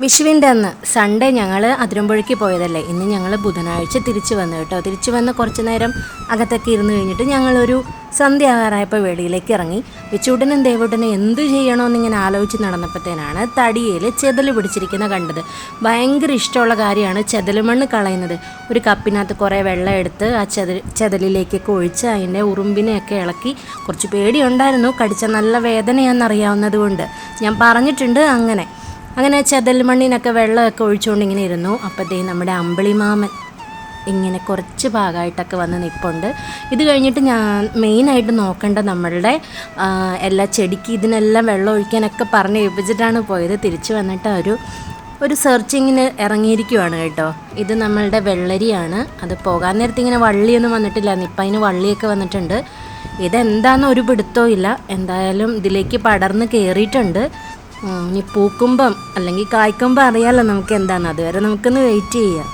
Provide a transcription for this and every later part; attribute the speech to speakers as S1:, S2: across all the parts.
S1: വിഷുവിന്റെ അന്ന് സൺഡേ ഞങ്ങൾ അതിരമ്പുഴയ്ക്ക് പോയതല്ലേ. ഇന്ന് ഞങ്ങൾ ബുധനാഴ്ച തിരിച്ചു വന്നു കേട്ടോ. തിരിച്ചു വന്ന് കുറച്ച് നേരം അകത്തൊക്കെ ഇരുന്ന് കഴിഞ്ഞിട്ട് ഞങ്ങളൊരു സന്ധ്യ ആകാറായപ്പോൾ വെളിയിലേക്ക് ഇറങ്ങി. വിച്ചൂട്ടനും ദേവൂട്ടനും എന്ത് ചെയ്യണമെന്നിങ്ങനെ ആലോചിച്ച് നടന്നപ്പോഴത്തേനാണ് തടിയിൽ ചെതൽ പിടിച്ചിരിക്കുന്ന കണ്ടത്. ഭയങ്കര ഇഷ്ടമുള്ള കാര്യമാണ് ചെതൽ മണ്ണ് കളയുന്നത്. ഒരു കപ്പിനകത്ത് കുറേ വെള്ളം എടുത്ത് ആ ചെതൽ ചെതലിലേക്കൊക്കെ ഒഴിച്ച് അതിന്റെ ഉറുമ്പിനെയൊക്കെ ഇളക്കി കുറച്ച് പേടിയുണ്ടായിരുന്നു. കടിച്ച നല്ല വേദനയാണെന്നറിയാവുന്നത് കൊണ്ട് ഞാൻ പറഞ്ഞിട്ടുണ്ട് അങ്ങനെ. അങ്ങനെ ചതൽ മണ്ണിനൊക്കെ വെള്ളമൊക്കെ ഒഴിച്ചുകൊണ്ട് ഇങ്ങനെ ഇരുന്നു അപ്പോഴത്തേ നമ്മുടെ അമ്പിളിമാമൻ ഇങ്ങനെ കുറച്ച് ഭാഗമായിട്ടൊക്കെ വന്ന് നിൽപ്പുണ്ട് ഇത് കഴിഞ്ഞിട്ട് ഞാൻ മെയിനായിട്ട് നോക്കേണ്ട നമ്മളുടെ എല്ലാ ചെടിക്ക് ഇതിനെല്ലാം വെള്ളം ഒഴിക്കാനൊക്കെ പറഞ്ഞ് ഏൽപ്പിച്ചിട്ടാണ് പോയത്. തിരിച്ചു വന്നിട്ട് ഒരു ഒരു സെർച്ചിങ്ങിന് ഇറങ്ങിയിരിക്കുവാണ് കേട്ടോ. ഇത് നമ്മളുടെ വെള്ളരിയാണ്. അത് പോകാൻ നേരത്തെ ഇങ്ങനെ വള്ളിയൊന്നും വന്നിട്ടില്ല. ഇപ്പം അതിന് വള്ളിയൊക്കെ വന്നിട്ടുണ്ട്. ഇതെന്താണെന്ന് ഒരു പിടുത്തവും ഇല്ല. എന്തായാലും ഇതിലേക്ക് പടർന്ന് കയറിയിട്ടുണ്ട് ഇനി പൂക്കുമ്പം അല്ലെങ്കിൽ കായ്ക്കുമ്പം അറിയാലോ നമുക്ക് എന്താണ്. അതുവരെ നമുക്കൊന്ന് വെയിറ്റ് ചെയ്യാം.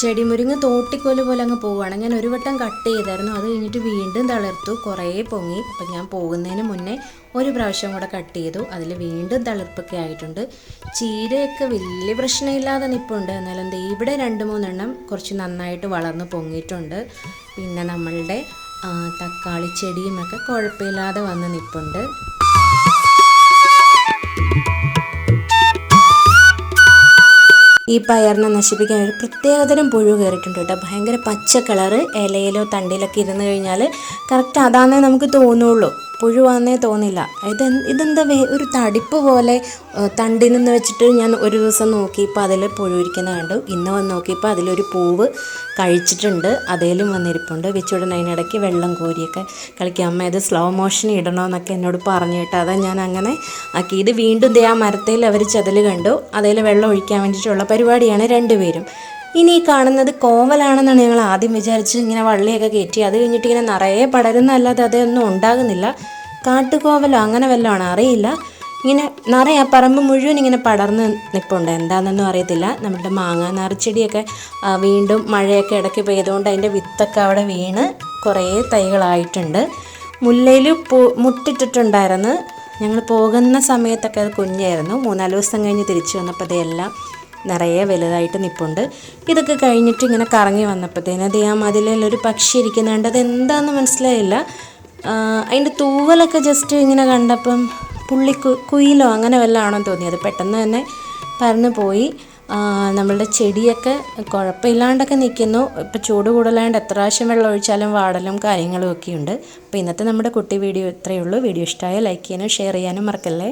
S1: ചെടിമുരിങ്ങ തോട്ടിക്കോൽ പോലെ അങ്ങ് പോവുകയാണ്. ഞാൻ ഒരു വട്ടം കട്ട് ചെയ്തായിരുന്നു. അത് കഴിഞ്ഞിട്ട് വീണ്ടും തളിർത്തു. കുറേ പൊങ്ങി. അപ്പം ഞാൻ പോകുന്നതിന് മുന്നേ ഒരു പ്രാവശ്യം കൂടെ കട്ട് ചെയ്തു. അതിൽ വീണ്ടും തളിർപ്പൊക്കെ ആയിട്ടുണ്ട്. ചീരയൊക്കെ വലിയ പ്രശ്നമില്ലാതെ നിൽപ്പുണ്ട് എന്നാലും ഇവിടെ രണ്ട് മൂന്നെണ്ണം കുറച്ച് നന്നായിട്ട് വളർന്ന് പൊങ്ങിയിട്ടുണ്ട്. പിന്നെ നമ്മളുടെ തക്കാളി ചെടിയുമൊക്കെ കുഴപ്പമില്ലാതെ വന്ന് നിൽപ്പുണ്ട് ഈ പയറിനെ നശിപ്പിക്കാൻ ഒരു പ്രത്യേകതരം പുഴു കയറിയിട്ടുണ്ട് കേട്ടോ. ഭയങ്കര പച്ച കളറ് ഇലയിലോ തണ്ടിലൊക്കെ ഇരുന്ന് കഴിഞ്ഞാൽ കറക്റ്റ് അതാണെന്നേ നമുക്ക് തോന്നുള്ളൂ. പുഴുവാന്നേ തോന്നില്ല. ഇത് ഇതെന്താ ഒരു തടിപ്പ് പോലെ തണ്ടിൽ നിന്ന് വെച്ചിട്ട് ഞാൻ ഒരു ദിവസം നോക്കിയപ്പോൾ അതിൽ പുഴു കണ്ടു. ഇന്ന് വന്ന് നോക്കിയപ്പോൾ അതിലൊരു പൂവ് കഴിച്ചിട്ടുണ്ട്. അതേലും വന്നിരിപ്പുണ്ട്. വെച്ചുടൻ അതിനിടയ്ക്ക് വെള്ളം കോരിയൊക്കെ കളിക്കുക അമ്മ ഇത് സ്ലോ മോഷൻ ഇടണമെന്നൊക്കെ എന്നോട് പറഞ്ഞു കേട്ടോ. അതാ ഞാൻ അങ്ങനെ ആക്കി. ഇത് വീണ്ടും ദേ ആ മരത്തിൽ അവർ ചതൽ കണ്ടു. അതിൽ വെള്ളം ഒഴിക്കാൻ വേണ്ടിയിട്ടുള്ള പരിപാടിയാണ് രണ്ടുപേരും. ഇനി കാണുന്നത് കോവലാണെന്നാണ് ഞങ്ങൾ ആദ്യം വിചാരിച്ച് ഇങ്ങനെ വള്ളിയൊക്കെ കയറ്റി. അത് കഴിഞ്ഞിട്ട് ഇങ്ങനെ നിറയെ പടരുന്നല്ലാതെ അതൊന്നും ഉണ്ടാകുന്നില്ല. കാട്ടുകോവലോ അങ്ങനെ വല്ലതാണ് അറിയില്ല. ഇങ്ങനെ നിറയെ ആ പറമ്പ് മുഴുവൻ ഇങ്ങനെ പടർന്ന് നിൽപ്പുണ്ട് എന്താണെന്നൊന്നും അറിയത്തില്ല. നമ്മുടെ മാങ്ങ നിറച്ചെടിയൊക്കെ വീണ്ടും മഴയൊക്കെ ഇടയ്ക്ക് പെയ്തുകൊണ്ട് അതിന്റെ വിത്തൊക്കെ അവിടെ വീണ് കുറേ തൈകളായിട്ടുണ്ട്. മുല്ലയിൽ പൂ മുട്ടിട്ടിട്ടുണ്ടായിരുന്നു. ഞങ്ങൾ പോകുന്ന സമയത്തൊക്കെ അത് കുഞ്ഞായിരുന്നു. മൂന്നാൽ ദിവസം കഴിഞ്ഞ് തിരിച്ചു വന്നപ്പോൾ അതെല്ലാം നിറയെ വലുതായിട്ട് നിൽപ്പുണ്ട് ഇതൊക്കെ കഴിഞ്ഞിട്ട് ഇങ്ങനെ കറങ്ങി വന്നപ്പോഴത്തേന് അത് ആ മതിലിൽ ഒരു പക്ഷി ഇരിക്കുന്നുണ്ട് അത് എന്താണെന്ന് മനസ്സിലായില്ല. അതിന്റെ തൂവലൊക്കെ ജസ്റ്റ് ഇങ്ങനെ കണ്ടപ്പം പുള്ളി കുയിലോ അങ്ങനെ വല്ലതാണോ തോന്നിയത് പെട്ടെന്ന് തന്നെ പറന്ന് പോയി. നമ്മളുടെ ചെടിയൊക്കെ കുഴപ്പമില്ലാണ്ടൊക്കെ നിൽക്കുന്നു. ഇപ്പോൾ ചൂട് കൂടുതലാണ്ട് എത്ര പ്രാവശ്യം വെള്ളം ഒഴിച്ചാലും വാടലും കാര്യങ്ങളും ഒക്കെ ഉണ്ട് അപ്പോൾ ഇന്നത്തെ നമ്മുടെ കുട്ടി വീഡിയോ ഇത്രയേ ഉള്ളൂ. വീഡിയോ ഇഷ്ടമായ ലൈക്ക് ചെയ്യാനും ഷെയർ ചെയ്യാനും മറക്കല്ലേ?